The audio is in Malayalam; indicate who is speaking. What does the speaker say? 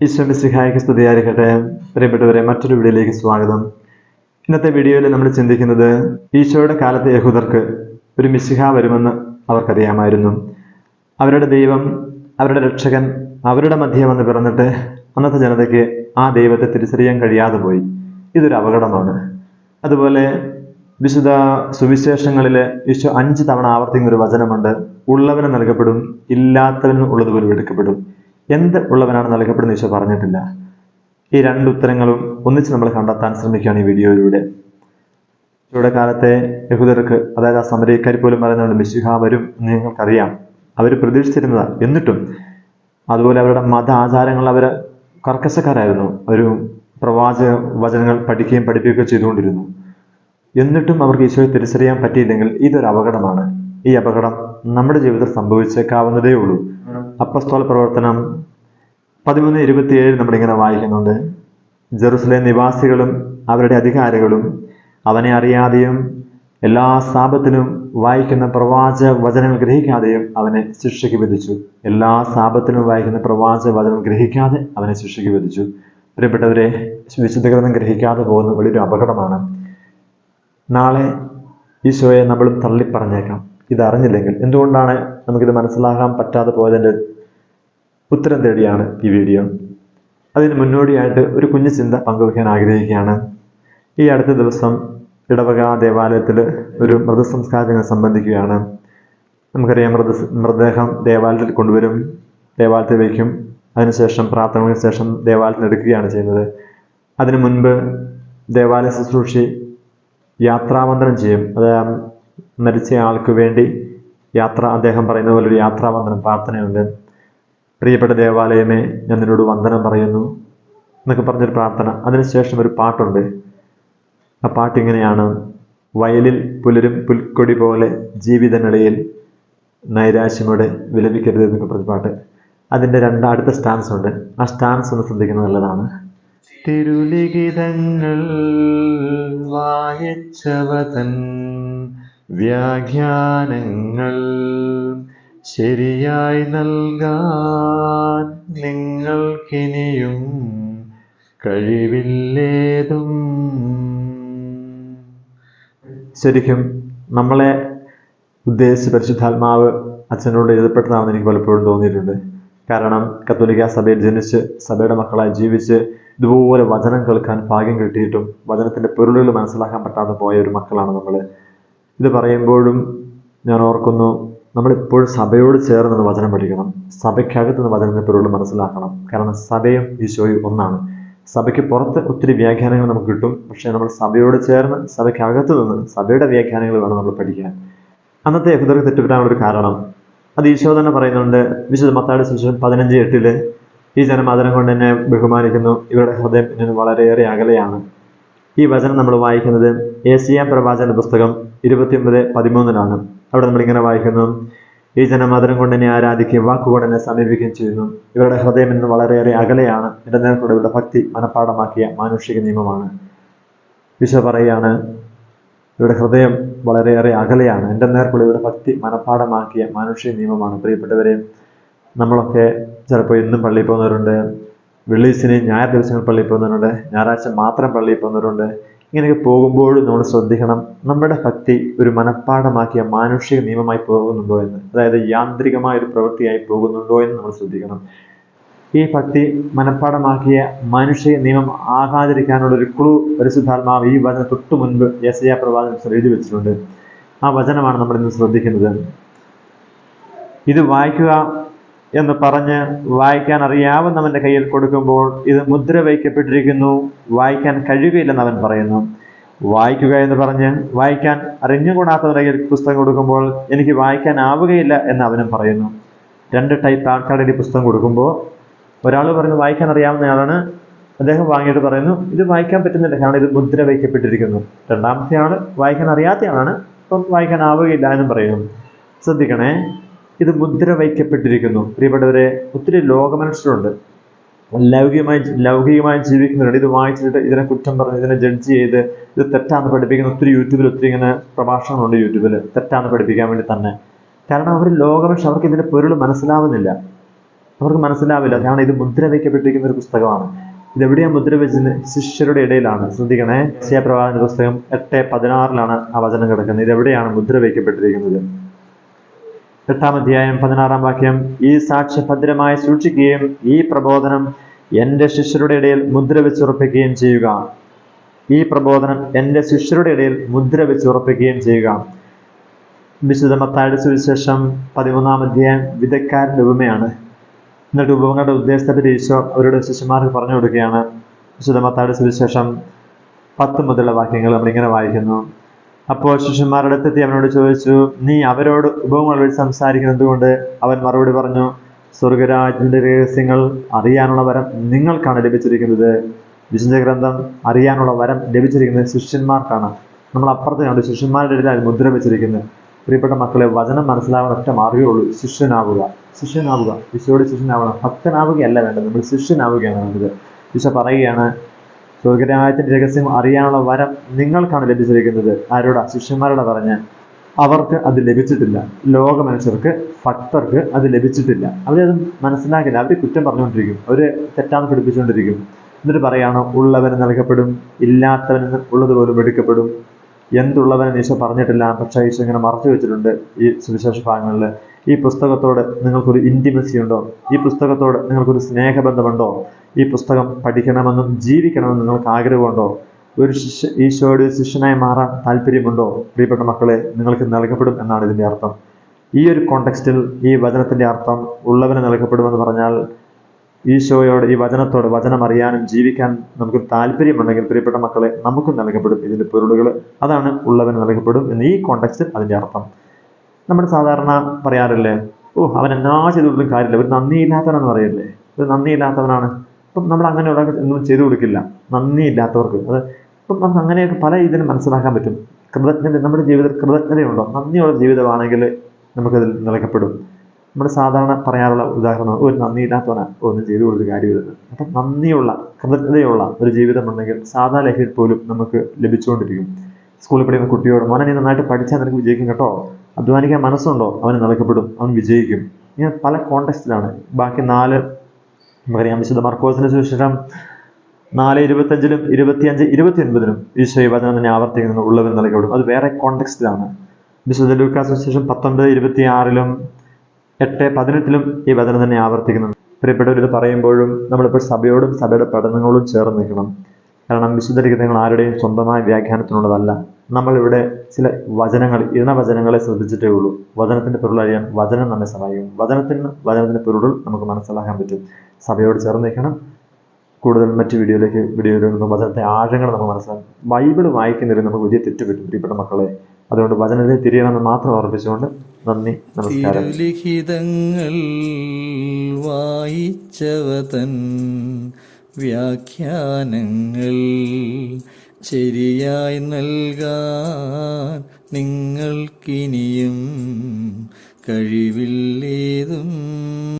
Speaker 1: ഈശ്വമിസിഹായ്ക്ക് സ്തുതിയായിരിക്കട്ടെ. പ്രിയപ്പെട്ടവരെ മറ്റൊരു വീഡിയോയിലേക്ക് സ്വാഗതം. ഇന്നത്തെ വീഡിയോയിൽ നമ്മൾ ചിന്തിക്കുന്നത് ഈശോയുടെ കാലത്തെ യഹൂദർക്ക് ഒരു മിശിഹ വരുമെന്ന് അവർക്കറിയാമായിരുന്നു. അവരുടെ ദൈവം അവരുടെ രക്ഷകൻ അവരുടെ മധ്യം വന്ന് പിറന്നിട്ട് അന്നത്തെ ജനതയ്ക്ക് ആ ദൈവത്തെ തിരിച്ചറിയാൻ കഴിയാതെ പോയി. ഇതൊരു അപകടമാണ്. അതുപോലെ വിശുദ്ധ സുവിശേഷങ്ങളിൽ ഈശോ അഞ്ച് തവണ ആവർത്തിക്കുന്ന ഒരു വചനമുണ്ട്. ഉള്ളവന് നൽകപ്പെടും ഇല്ലാത്തവന് ഉള്ളതുപോലെ എടുക്കപ്പെടും എന്ത് ഉള്ളവനാണ് നൽകപ്പെടുന്ന ഈശോ പറഞ്ഞിട്ടില്ല. ഈ രണ്ട് ഉത്തരങ്ങളും ഒന്നിച്ച് നമ്മൾ കണ്ടെത്താൻ ശ്രമിക്കുകയാണ് ഈ വീഡിയോയിലൂടെ. ഇവിടെ കാലത്തെ യഹൂദർക്ക് അതായത് ആ സമരക്കാർ പോലും പറയുന്നുണ്ട് മിശിഹ വരും നിങ്ങൾക്കറിയാം. അവർ പ്രതീക്ഷിച്ചിരുന്നത്. എന്നിട്ടും അതുപോലെ അവരുടെ മത ആചാരങ്ങൾ അവർ കർക്കശക്കാരായിരുന്നു. ഒരു പ്രവാചക വചനങ്ങൾ പഠിക്കുകയും പഠിപ്പിക്കുകയും ചെയ്തുകൊണ്ടിരുന്നു. എന്നിട്ടും അവർക്ക് ഈശോയെ തിരിച്ചറിയാൻ പറ്റിയില്ലെങ്കിൽ ഇതൊരു അപകടമാണ്. ഈ അപകടം നമ്മുടെ ജീവിതത്തിൽ സംഭവിച്ചേക്കാവുന്നതേ ഉള്ളൂ. അപ്പസ്തോല പ്രവർത്തനം പതിമൂന്ന് ഇരുപത്തിയേഴ് നമ്മളിങ്ങനെ വായിക്കുന്നുണ്ട്. ജെറുസലേം നിവാസികളും അവരുടെ അധികാരികളും അവനെ അറിയാതെയും എല്ലാ സാപത്തിലും വായിക്കുന്ന പ്രവാച വചനങ്ങൾ ഗ്രഹിക്കാതെയും അവനെ ശിക്ഷയ്ക്ക് വിധിച്ചു. എല്ലാ സാപത്തിലും വായിക്കുന്ന പ്രവാച വചനം ഗ്രഹിക്കാതെ അവനെ ശിക്ഷയ്ക്ക് വിധിച്ചു. പ്രിയപ്പെട്ടവരെ വിശുദ്ധകൃതം ഗ്രഹിക്കാതെ പോകുന്ന വലിയൊരു അപകടമാണ്. നാളെ ഈശോയെ നമ്മൾ തള്ളിപ്പറഞ്ഞേക്കാം. ഇതറിഞ്ഞില്ലെങ്കിൽ എന്തുകൊണ്ടാണ് നമുക്കിത് മനസ്സിലാക്കാൻ പറ്റാതെ പോയതിന്റെ ഉത്തരം തേടിയാണ് ഈ വീഡിയോ. അതിന് മുന്നോടിയായിട്ട് ഒരു കുഞ്ഞു ചിന്ത പങ്കുവയ്ക്കാൻ ആഗ്രഹിക്കുകയാണ്. ഈ അടുത്ത ദിവസം ഇടവക ദേവാലയത്തിൽ ഒരു മൃതസംസ്കാരങ്ങൾ സംബന്ധിക്കുകയാണ്. നമുക്കറിയാം മൃത മൃതദേഹം ദേവാലയത്തിൽ കൊണ്ടുവരും ദേവാലയത്തിൽ വയ്ക്കും. അതിനുശേഷം പ്രാർത്ഥനകൾക്ക് ശേഷം ദേവാലയത്തിൽ എടുക്കുകയാണ് ചെയ്യുന്നത്. അതിനു മുൻപ് ദേവാലയ ശുശ്രൂഷി യാത്രാവന്ദനം ചെയ്യും. അത് ആ മരിച്ച ആൾക്ക് വേണ്ടി യാത്ര അദ്ദേഹം പറയുന്ന പോലെ ഒരു യാത്രാവന്ദനം പ്രാർത്ഥനയുണ്ട്. പ്രിയപ്പെട്ട ദേവാലയമേ ഞാൻ നിന്നോട് വന്ദനം പറയുന്നു എന്നൊക്കെ പറഞ്ഞൊരു പ്രാർത്ഥന. അതിനുശേഷം ഒരു പാട്ടുണ്ട്. ആ പാട്ട് ഇങ്ങനെയാണ് വയലിൽ പുലരും പുൽക്കൊടി പോലെ ജീവിതനിടയിൽ നൈരാശ്യമോടെ വിലപിക്കരുത് എന്നൊക്കെ പറഞ്ഞ പാട്ട്. അതിന്റെ രണ്ട് അടുത്ത സ്റ്റാൻസ് ഉണ്ട്. ആ സ്റ്റാൻസ് ഒന്ന് ശ്രദ്ധിക്കുന്നത് നല്ലതാണ്. തിരുലിഖിതങ്ങൾ വായിച്ചവതൻ വ്യാഖ്യാനങ്ങൾ ശരിയായി നൽകാൻ നിങ്ങൾക്കിനിയും കഴിവില്ലേതും. ശരിക്കും നമ്മളെ ഉദ്ദേശിച്ച് പരിശുദ്ധാത്മാവ് അച്ഛനോട് എഴുതപ്പെട്ടതാണെന്ന് എനിക്ക് പലപ്പോഴും തോന്നിയിട്ടുണ്ട്. കാരണം കത്തോലിക്ക സഭയിൽ ജനിച്ച് സഭയുടെ മക്കളായി ജീവിച്ച് ഇതുപോലെ വചനം കേൾക്കാൻ ഭാഗ്യം കിട്ടിയിട്ടും വചനത്തിന്റെ പൊരുളുകൾ മനസ്സിലാക്കാൻ പറ്റാതെ പോയ ഒരു മക്കളാണ് നമ്മൾ ഇത് പറയുമ്പോഴും ഞാൻ ഓർക്കുന്നു നമ്മളിപ്പോഴും സഭയോട് ചേർന്ന് വചനം പഠിക്കണം. സഭയ്ക്കകത്ത് നിന്ന് വചനം എപ്പോഴും മനസ്സിലാക്കണം. കാരണം സഭയും ഈശോയും ഒന്നാണ്. സഭയ്ക്ക് പുറത്ത് ഒത്തിരി വ്യാഖ്യാനങ്ങൾ നമുക്ക് കിട്ടും. പക്ഷേ നമ്മൾ സഭയോട് ചേർന്ന് സഭയ്ക്കകത്ത് നിന്ന് സഭയുടെ വ്യാഖ്യാനങ്ങൾ വേണം നമ്മൾ പഠിക്കാൻ. അന്നത്തെ യഹുദർക്ക് തെറ്റുപറ്റാനുള്ള ഒരു കാരണം. അത് ഈശോ തന്നെ പറയുന്നുണ്ട്. വിശുദ്ധ മത്താടി സുവിശേഷം പതിനഞ്ച് എട്ടിൽ ഈ ജനമാതരം കൊണ്ട് എന്നെ ബഹുമാനിക്കുന്നു. ഇവരുടെ ഹൃദയം വളരെ വളരെയേറെ അകലെയാണ്. ഈ വചനം നമ്മൾ വായിക്കുന്നത് ഏസിയ പ്രവാചന പുസ്തകം ഇരുപത്തിയൊമ്പത് പതിമൂന്നിലാണ്. അവിടെ നമ്മൾ ഇങ്ങനെ വായിക്കുന്നു. ഈ ജനമാതരം കൊണ്ട് എന്നെ ആരാധിക്കുകയും വാക്കുകൊണ്ട് എന്നെ സമീപിക്കുകയും ചെയ്യുന്നു. ഇവരുടെ ഹൃദയം ഇന്ന് വളരെയേറെ അകലെയാണ്. എന്റെ നേർക്കൂടെ ഇവരുടെ ഭക്തി മനഃപ്പാടമാക്കിയ മാനുഷിക നിയമമാണ്. വിശ പറയുകയാണ് ഇവരുടെ ഹൃദയം വളരെയേറെ അകലെയാണ്. എന്റെ നേർക്കുള്ള ഇവരുടെ ഭക്തി മനഃപ്പാടമാക്കിയ മാനുഷിക നിയമമാണ്. പ്രിയപ്പെട്ടവരെ നമ്മളൊക്കെ ചിലപ്പോൾ ഇന്നും പള്ളിയിൽ പോകുന്നവരുണ്ട്. വെള്ളീസിന് ഞായർ ദിവസങ്ങൾ പള്ളിയിൽ പോകുന്നവരുണ്ട്. ഞായറാഴ്ച മാത്രം പള്ളിയിൽ പോകുന്നവരുണ്ട്. ഇങ്ങനെയൊക്കെ പോകുമ്പോഴും നമ്മൾ ശ്രദ്ധിക്കണം. നമ്മുടെ ഭക്തി ഒരു മനഃപ്പാഠമാക്കിയ മാനുഷിക നിയമമായി പോകുന്നുണ്ടോ എന്ന്. അതായത് യാന്ത്രികമായ ഒരു പ്രവൃത്തിയായി പോകുന്നുണ്ടോ എന്ന് നമ്മൾ ശ്രദ്ധിക്കണം. ഈ ഭക്തി മനഃപ്പാഠമാക്കിയ മാനുഷിക നിയമം ആകാതിരിക്കാനുള്ള ഒരു ക്ലൂ പരിശുദ്ധാത്മാവ് ഈ വചന തൊട്ടു മുൻപ് യേശയ്യ പ്രവാചകൻ എഴുതി വെച്ചിട്ടുണ്ട്. ആ വചനമാണ് നമ്മൾ ഇന്ന് ശ്രദ്ധിക്കുന്നത്. ഇത് വായിക്കുക എന്ന് പറഞ്ഞ് വായിക്കാൻ അറിയാവുന്നവന്റെ കയ്യിൽ കൊടുക്കുമ്പോൾ ഇത് മുദ്ര വയ്ക്കപ്പെട്ടിരിക്കുന്നു. വായിക്കാൻ കഴിയുകയില്ലെന്ന് അവൻ പറയുന്നു. വായിക്കുക എന്ന് പറഞ്ഞ് വായിക്കാൻ അറിഞ്ഞുകൂടാത്തവരുടെ കയ്യിൽ പുസ്തകം കൊടുക്കുമ്പോൾ എനിക്ക് വായിക്കാൻ ആവുകയില്ല എന്ന് അവനും പറയുന്നു. രണ്ട് ടൈപ്പ് ആൾക്കാരുടെ പുസ്തകം കൊടുക്കുമ്പോൾ ഒരാൾ പറഞ്ഞു വായിക്കാൻ അറിയാവുന്നയാളാണ് അദ്ദേഹം വാങ്ങിയിട്ട് പറയുന്നു ഇത് വായിക്കാൻ പറ്റുന്നില്ല കാരണം ഇത് മുദ്ര വയ്ക്കപ്പെട്ടിരിക്കുന്നു. രണ്ടാമത്തെ ആൾ വായിക്കാൻ അറിയാത്തയാളാണ് അപ്പം വായിക്കാൻ ആവുകയില്ല എന്നും പറയുന്നു. ശ്രദ്ധിക്കണേ ഇത് മുദ്ര വയ്ക്കപ്പെട്ടിരിക്കുന്നു. പ്രിയപ്പെട്ടവരെ ഒത്തിരി ലോകമനുഷ്യരുണ്ട്. ലൗകികമായി ലൗകികമായി ജീവിക്കുന്നവരുണ്ട് ഇത് വായിച്ചിട്ട് ഇതിനെ കുറ്റം പറഞ്ഞ് ഇതിനെ ജഡ്ജ് ചെയ്ത് ഇത് തെറ്റാന്ന് പഠിപ്പിക്കുന്ന ഒത്തിരി യൂട്യൂബിൽ ഒത്തിരി ഇങ്ങനെ പ്രഭാഷണങ്ങളുണ്ട് യൂട്യൂബിൽ തെറ്റാന്ന് പഠിപ്പിക്കാൻ വേണ്ടി തന്നെ. കാരണം അവർ ലോകമനുഷ്യർ അവർക്ക് ഇതിന്റെ പൊരുൾ മനസ്സിലാവുന്നില്ല. അവർക്ക് മനസ്സിലാവില്ല. കാരണം ഇത് മുദ്ര വയ്ക്കപ്പെട്ടിരിക്കുന്ന ഒരു പുസ്തകമാണ്. ഇതെവിടെയാണ് മുദ്ര വെച്ചത്? ശിഷ്യരുടെ ഇടയിലാണ്. ശ്രദ്ധിക്കണേ. പ്രവാചന പുസ്തകം എട്ട് പതിനാറിലാണ് ആ വചനം കിടക്കുന്നത്. ഇതെവിടെയാണ് മുദ്ര വയ്ക്കപ്പെട്ടിരിക്കുന്നത്? എട്ടാം അധ്യായം പതിനാറാം വാക്യം ഈ സാക്ഷ്യ ഭദ്രമായി സൂക്ഷിക്കുകയും ഈ പ്രബോധനം എന്റെ ശിഷ്യരുടെ ഇടയിൽ മുദ്ര വെച്ചുറപ്പിക്കുകയും ചെയ്യുക. ഈ പ്രബോധനം എന്റെ ശിഷ്യരുടെ ഇടയിൽ മുദ്ര വെച്ചുറപ്പിക്കുകയും ചെയ്യുക. വിശുദ്ധ മത്തായുടെ സുവിശേഷം പതിമൂന്നാം അധ്യായം വിദഗ്കാരന്റെ ഉപമയാണ് എന്നിട്ട് ഉപമങ്ങളുടെ ഉദ്ദേശത്തെ ഈശോ അവരുടെ ശിഷ്യന്മാർക്ക് പറഞ്ഞു കൊടുക്കുകയാണ്. വിശുദ്ധ മത്തായുടെ സുവിശേഷം പത്ത് മുതലുള്ള വാക്യങ്ങൾ നമ്മളിങ്ങനെ വായിക്കുന്നു. അപ്പോൾ ശിഷ്യന്മാരുടെ അടുത്തെത്തി അവനോട് ചോദിച്ചു നീ അവരോട് ഉപമകൾ വഴി സംസാരിക്കുന്നത് കൊണ്ട് അവൻ മറുപടി പറഞ്ഞു സ്വർഗരാജ്യത്തിന്റെ രഹസ്യങ്ങൾ അറിയാനുള്ള വരം നിങ്ങൾക്കാണ് ലഭിച്ചിരിക്കുന്നത്. വിശുദ്ധ ഗ്രന്ഥം അറിയാനുള്ള വരം ലഭിച്ചിരിക്കുന്നത് ശിഷ്യന്മാർക്കാണ്. നമ്മൾ അപ്പുറത്ത് കണ്ടു ശിഷ്യന്മാരുടെ ഇടയിൽ മുദ്ര വെച്ചിരിക്കുന്നത് പ്രിയപ്പെട്ട മക്കളെ വചനം മനസ്സിലാവാൻ ഒറ്റ മാർഗമേ ഉള്ളൂ ശിഷ്യനാവുക. ശിഷ്യനാവുക. ഈശോയുടെ ശിഷ്യനാവണം. ഭക്തനാവുകയല്ല വേണ്ടത്. നമ്മൾ ശിഷ്യനാവുകയാണ് വേണ്ടത്. വിശ പറയുകയാണ് സ്വർഗരാജ്യത്തിന്റെ രഹസ്യം അറിയാനുള്ള വരം നിങ്ങൾക്കാണ് ലഭിച്ചിരിക്കുന്നത്. ആരോടാ? ശിഷ്യന്മാരോടാ പറഞ്ഞ്. അവർക്ക് അത് ലഭിച്ചിട്ടില്ല. ലോക മനുഷ്യർക്ക് ഭക്തർക്ക് അത് ലഭിച്ചിട്ടില്ല. അവരത് മനസ്സിലാക്കില്ല. അവർ കുറ്റം പറഞ്ഞുകൊണ്ടിരിക്കും. അവർ തെറ്റാന്ന് പിടിപ്പിച്ചുകൊണ്ടിരിക്കും എന്നിട്ട് പറയാണ് ഉള്ളവന് നൽകപ്പെടും ഇല്ലാത്തവന് ഉള്ളതുപോലും എടുക്കപ്പെടും. എന്തുള്ളവനെന്ന് ഈശോ പറഞ്ഞിട്ടില്ല പക്ഷേ ഈശോ ഇങ്ങനെ മറച്ചു വെച്ചിട്ടുണ്ട് ഈ സുവിശേഷ ഭാഗങ്ങളിൽ. ഈ പുസ്തകത്തോട് നിങ്ങൾക്കൊരു ഇന്റിമസി ഉണ്ടോ? ഈ പുസ്തകത്തോട് നിങ്ങൾക്കൊരു സ്നേഹബന്ധമുണ്ടോ? ഈ പുസ്തകം പഠിക്കണമെന്നും ജീവിക്കണമെന്നും നിങ്ങൾക്ക് ആഗ്രഹമുണ്ടോ? ഒരു ശിഷ്യ ഈശോയുടെ ശിഷ്യനായി മാറാൻ താല്പര്യമുണ്ടോ? പ്രിയപ്പെട്ട മക്കളെ നിങ്ങൾക്ക് നൽകപ്പെടും എന്നാണ് ഇതിന്റെ അർത്ഥം. ഈ ഒരു കോണ്ടെക്സ്റ്റിൽ ഈ വചനത്തിന്റെ അർത്ഥം ഉള്ളവന് നൽകപ്പെടുമെന്ന് പറഞ്ഞാൽ ഈശോയോട് ഈ വചനത്തോട് വചനം അറിയാനും ജീവിക്കാൻ നമുക്ക് താല്പര്യമുണ്ടെങ്കിൽ പ്രിയപ്പെട്ട മക്കളെ നമുക്ക് നൽകപ്പെടും ഇതിന്റെ പൊരുളുകൾ. അതാണ് ഉള്ളവന് നൽകപ്പെടും എന്ന് ഈ കോണ്ടെക്സ്റ്റിൽ അതിന്റെ അർത്ഥം. നമ്മൾ സാധാരണ പറയാറില്ലേ ഓ അവൻ എന്നാ ചെയ്തുകൊണ്ടും കാര്യമില്ല. ഒരു നന്ദിയില്ലാത്തവനെന്ന് പറയല്ലേ? ഒരു നന്ദിയില്ലാത്തവനാണ്. ഇപ്പം നമ്മൾ അങ്ങനെയുള്ള ഒന്നും ചെയ്തു കൊടുക്കില്ല. നന്ദിയില്ലാത്തവർക്ക്. അത് ഇപ്പം നമുക്ക് അങ്ങനെയൊക്കെ പല രീതിയിലും മനസ്സിലാക്കാൻ പറ്റും. കൃതജ്ഞത നമ്മുടെ ജീവിതത്തിൽ കൃതജ്ഞതയുണ്ടോ? നന്ദിയുള്ള ജീവിതമാണെങ്കിൽ നമുക്കതിൽ നിലക്കപ്പെടും നമ്മൾ സാധാരണ പറയാറുള്ള ഉദാഹരണം ഒരു നന്ദിയില്ലാത്തവനാണ് ഒന്നും ചെയ്തു കൊടുത്ത കാര്യമില്ലെന്ന് അപ്പം നന്ദിയുള്ള കൃതജ്ഞതയുള്ള ഒരു ജീവിതമുണ്ടെങ്കിൽ സാധാ ലഹരി പോലും നമുക്ക് ലഭിച്ചുകൊണ്ടിരിക്കും. സ്കൂളിൽ പഠിക്കുന്ന കുട്ടിയോട് മോനെ നീ നന്നായിട്ട് പഠിച്ചാൽ നിനക്ക് വിജയിക്കും കേട്ടോ. അധ്വാനിക്കാൻ മനസ്സുണ്ടോ? അവന് നിലക്കപ്പെടും അവൻ വിജയിക്കും. ഇങ്ങനെ പല കോണ്ടെക്സ്റ്റിലാണ് ബാക്കി നാല് നമുക്കറിയാം വിശുദ്ധ മർക്കോസിന് സുവിശേഷം നാല് ഇരുപത്തഞ്ചിലും ഇരുപത്തിയഞ്ച് ഇരുപത്തി ഒൻപതിനും ഈശോയെ വചനം തന്നെ ആവർത്തിക്കുന്നു ഉള്ളവർ നൽകപ്പെടും അത് വേറെ കോണ്ടെക്സ്റ്റിലാണ് വിശുദ്ധ ലൂക്കാസ് ശേഷം പത്തൊൻപത് ഇരുപത്തി ആറിലും എട്ട് പതിനെട്ടിലും ഈ വചനം തന്നെ ആവർത്തിക്കുന്നുണ്ട് പ്രിയപ്പെട്ടവർ ഇത് പറയുമ്പോഴും നമ്മളിപ്പോൾ സഭയോടും സഭയുടെ പഠനങ്ങളോടും ചേർന്ന് നിൽക്കണം. കാരണം വിശുദ്ധ ലിഖിതങ്ങൾ ആരുടെയും സ്വന്തമായ വ്യാഖ്യാനത്തിനുള്ളതല്ല. നമ്മളിവിടെ ചില വചനങ്ങൾ വചനങ്ങളെ ശ്രദ്ധിച്ചിട്ടേ ഉള്ളൂ. വചനത്തിന്റെ പൊരുൾ അറിയാൻ വചനം നമ്മെ സഹായിക്കും. വചനത്തിന് വചനത്തിന്റെ പൊരുൾ നമുക്ക് മനസ്സിലാക്കാൻ പറ്റും. സഭയോട് ചേർന്ന് നിൽക്കണം. കൂടുതൽ മറ്റ് വീഡിയോയിലേക്ക് വീഡിയോയിൽ വചനത്തെ ആഴങ്ങൾ നമ്മൾ മനസ്സിലാക്കും. ബൈബിൾ വായിക്കുന്നതിൽ നമുക്ക് വലിയ തെറ്റ് പറ്റും പ്രിയപ്പെട്ട മക്കളെ. അതുകൊണ്ട് വചനത്തെ തിരിയണമെന്ന് മാത്രം ഓർപ്പിച്ചുകൊണ്ട് നന്ദി നമസ്കാരം.
Speaker 2: വായിച്ചവതൻ വ്യാഖ്യാനങ്ങൾ ശരിയായി നൽകാൻ നിങ്ങൾക്കിനിയും കഴിവില്ലേതും.